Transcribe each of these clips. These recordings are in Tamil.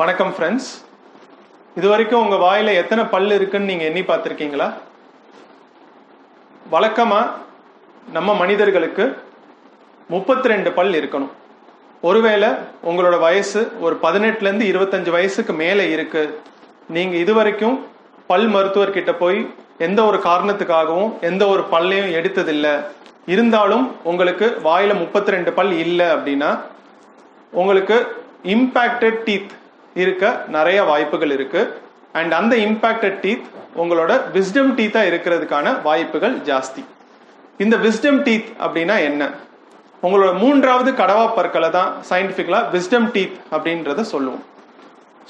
வணக்கம் ஃப்ரெண்ட்ஸ் இது வரைக்கும் உங்கள் வாயில் எத்தனை பல் இருக்குன்னு நீங்கள் எண்ணி பார்த்துருக்கீங்களா? வழக்கமாக நம்ம மனிதர்களுக்கு முப்பத்தி ரெண்டு பல் இருக்கணும். ஒருவேளை உங்களோட வயசு ஒரு பதினெட்டுலேருந்து இருபத்தஞ்சு வயசுக்கு மேலே இருக்குது நீங்கள் இது வரைக்கும் பல் மருத்துவர்கிட்ட போய் எந்த ஒரு காரணத்துக்காகவும் எந்த ஒரு பல்லையும் எடுத்ததில்லை. இருந்தாலும் உங்களுக்கு வாயில் முப்பத்தி ரெண்டு பல் இல்லை அப்படின்னா உங்களுக்கு இம்பேக்டட் டீத் இருக்க நிறைய வாய்ப்புகள் இருக்கு. அண்ட் அந்த இம்பேக்டட் டீத் உங்களோட விஸ்டம் டீத்தா இருக்கிறதுக்கான வாய்ப்புகள் ஜாஸ்தி. இந்த விஸ்டம் டீத் அப்படின்னா என்ன? உங்களோட மூன்றாவது கடவா பற்களை தான் சயின்டிஃபிக்கலாக விஸ்டம் டீத் அப்படின்றத சொல்லுவோம்.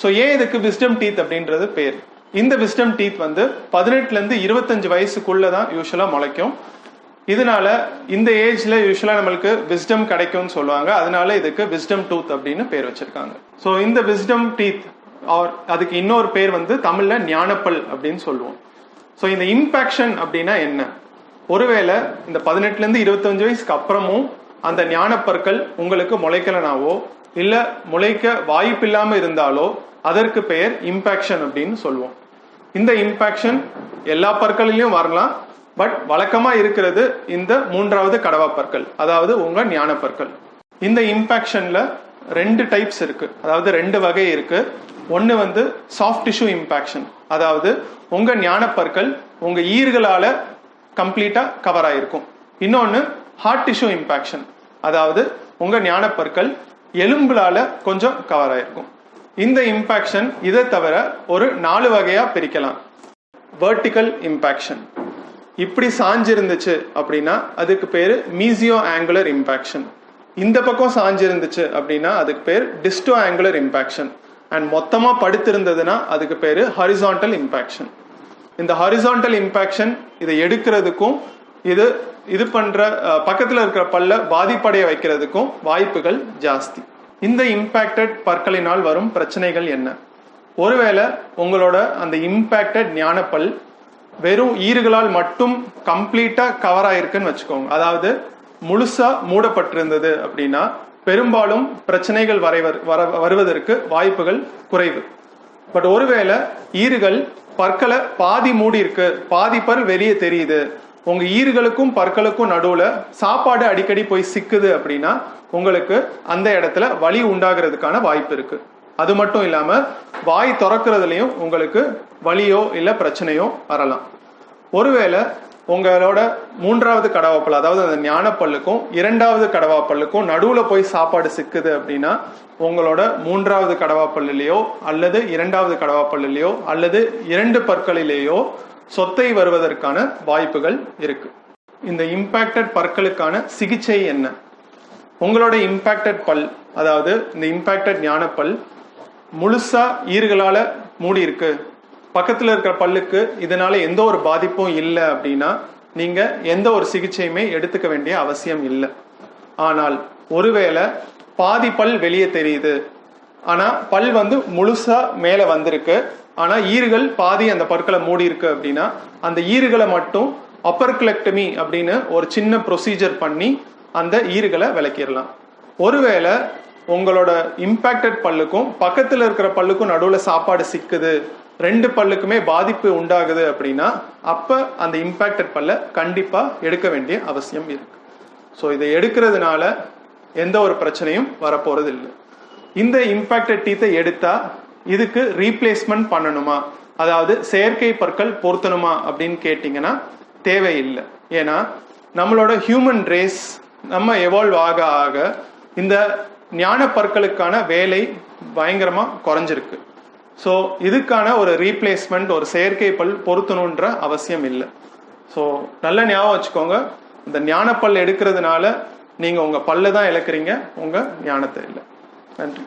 ஸோ ஏன் இதுக்கு விஸ்டம் டீத் அப்படின்றது பேர்? இந்த விஸ்டம் டீத் வந்து பதினெட்டுல இருந்து இருபத்தஞ்சு வயசுக்குள்ளே தான் யூஸ்வலா முளைக்கும். இதனால இந்த ஏஜ்ல யூஸ்வலா நம்மளுக்கு விஸ்டம் கிடைக்கும்னு சொல்லுவாங்க. அதனால இதுக்கு விஸ்டம் டூத் அப்படின்னு பேர் வச்சிருக்காங்க. ஸோ இந்த விஸ்டம் டீத் ஆர் அதுக்கு இன்னொரு பேர் வந்து தமிழ்ல ஞானப்பல் அப்படின்னு சொல்லுவோம். ஸோ இந்த இம்பேக்ஷன் அப்படின்னா என்ன? ஒருவேளை இந்த பதினெட்டுல இருந்து இருபத்தஞ்சு வயசுக்கு அப்புறமும் அந்த ஞானப்பற்கள் உங்களுக்கு முளைக்கலனாவோ இல்ல முளைக்க வாய்ப்பில்லாம இருந்தாலோ அதற்கு பெயர் இம்பேக்ஷன் அப்படின்னு சொல்லுவோம். இந்த இம்பேக்ஷன் எல்லா பற்களிலையும் வரலாம் பட் வழக்கமாக இருக்கிறது இந்த மூன்றாவது கடவா பற்கள் அதாவது உங்கள் ஞான பற்கள் இந்த இம்பேக்ஷனில் ரெண்டு டைப்ஸ் இருக்கு. அதாவது ரெண்டு வகை இருக்கு. ஒன்று வந்து சாஃப்ட் டிஷ்யூ இம்பேக்ஷன் அதாவது உங்க ஞானப்பற்கள் உங்கள் உங்க ஈர்களால கம்ப்ளீட்டா கவர் ஆயிருக்கும். இன்னொன்று ஹார்ட் டிஷ்யூ இம்பேக்ஷன் அதாவது உங்க ஞானப்பற்கள் பற்கள் எலும்புலால கொஞ்சம் கவர் ஆயிருக்கும். இந்த இம்பேக்ஷன் இதை தவிர ஒரு நாலு வகையா பிரிக்கலாம். வேர்டிக்கல் இம்பேக்ஷன் இப்படி சாஞ்சிருந்துச்சு அப்படின்னா அதுக்கு பேர் மீசியோ ஆங்குலர் இம்பேக்ஷன் இந்த பக்கம் சாஞ்சிருந்துச்சு அப்படின்னா அதுக்கு பேர் டிஸ்டோ ஆங்குலர் இம்பேக்ஷன் அண்ட் மொத்தமாக படுத்திருந்ததுன்னா அதுக்கு பேர் ஹரிசான்டல் இம்பேக்ஷன் இந்த ஹரிசான்டல் இம்பேக்ஷன் இதை எடுக்கிறதுக்கும் இது இது பண்ணுற பக்கத்தில் இருக்கிற பல்ல பாதிப்படைய வைக்கிறதுக்கும் வாய்ப்புகள் ஜாஸ்தி. இந்த இம்பேக்டட் பற்களினால் வரும் பிரச்சனைகள் என்ன? ஒருவேளை உங்களோட அந்த இம்பேக்டட் ஞானப்பல் வெறும் ஈறுகளால் மட்டும் கம்ப்ளீட்டா கவர் ஆயிருக்குன்னு வச்சுக்கோங்க. அதாவது முழுசா மூடப்பட்டிருந்தது அப்படின்னா பெரும்பாலும் பிரச்சனைகள் வரைவர் வர வருவதற்கு வாய்ப்புகள் குறைவு. பட் ஒருவேளை ஈறுகள் பற்களை பாதி மூடி இருக்கு பாதி பல் வெளியே தெரியுது. உங்க ஈறுகளுக்கும் பற்களுக்கும் நடுவுல சாப்பாடு அடிக்கடி போய் சிக்குது அப்படின்னா உங்களுக்கு அந்த இடத்துல வலி உண்டாகிறதுக்கான வாய்ப்பு இருக்கு. அது மட்டும் இல்லாமல் வாய் திறக்கிறதுலையும் உங்களுக்கு வலியோ இல்லை பிரச்சனையோ வரலாம். ஒருவேளை உங்களோட மூன்றாவது கடவாப்பல் அதாவது அந்த ஞானப்பல்லுக்கும் இரண்டாவது கடவாப்பல்லுக்கும் நடுவில் போய் சாப்பாடு சிக்குது அப்படின்னா உங்களோட மூன்றாவது கடவாப்பல்லையோ அல்லது இரண்டாவது கடவாப்பல்லையோ அல்லது இரண்டு பற்களிலேயோ சொத்தை வருவதற்கான வாய்ப்புகள் இருக்கு. இந்த இம்பேக்டட் பற்களுக்கான சிகிச்சை என்ன? உங்களோட இம்பேக்டட் பல் அதாவது இந்த இம்பேக்டட் ஞானப்பல் முழுசா ஈறுகளால மூடி இருக்கு. பக்கத்துல இருக்கிற பல்லுக்கு இதனால எந்த ஒரு பாதிப்பும் இல்லை அப்படின்னா நீங்க எந்த ஒரு சிகிச்சையுமே எடுத்துக்க வேண்டிய அவசியம் இல்லை. ஆனால் ஒருவேளை பாதி பல் வெளியே தெரியுது. ஆனா பல் வந்து முழுசா மேல வந்திருக்கு. ஆனா ஈறுகள் பாதி அந்த பற்களை மூடி இருக்கு அப்படின்னா அந்த ஈறுகளை மட்டும் அப்பர் கிளெக்டமி அப்படின்னு ஒரு சின்ன ப்ரொசீஜர் பண்ணி அந்த ஈறுகளை விளக்கிடலாம். ஒருவேளை உங்களோட இம்பேக்டட் பல்லுக்கும் பக்கத்தில் இருக்கிற பல்லுக்கும் நடுவில் சாப்பாடு சிக்குது ரெண்டு பல்லுக்குமே பாதிப்பு உண்டாகுது அப்படின்னா அப்போ அந்த இம்பேக்டட் பல்லை கண்டிப்பாக எடுக்க வேண்டிய அவசியம் இருக்கு. ஸோ இதை எடுக்கிறதுனால எந்த ஒரு பிரச்சனையும் வரப்போறது இல்லை இந்த இம்பேக்டட் டீத்தை எடுத்தா இதுக்கு ரீப்ளேஸ்மெண்ட் பண்ணணுமா? அதாவது செயற்கை பற்கள் பொருத்தணுமா அப்படின்னு கேட்டிங்கன்னா தேவையில்லை. ஏன்னா நம்மளோட ஹியூமன் ரேஸ் நம்ம எவால்வ் ஆக ஆக இந்த ஞான பற்களுக்கான வேலை பயங்கரமா குறைஞ்சிருக்கு. ஸோ இதுக்கான ஒரு ரீப்ளேஸ்மெண்ட் ஒரு செயற்கை பல் பொருத்தணுன்ற அவசியம் இல்லை. ஸோ நல்ல ஞாபகம் வச்சுக்கோங்க. இந்த ஞானப்பல் எடுக்கிறதுனால நீங்கள் உங்கள் பல்ல தான் இழக்கிறீங்க உங்கள் ஞானத்தை இல்லை. நன்றி.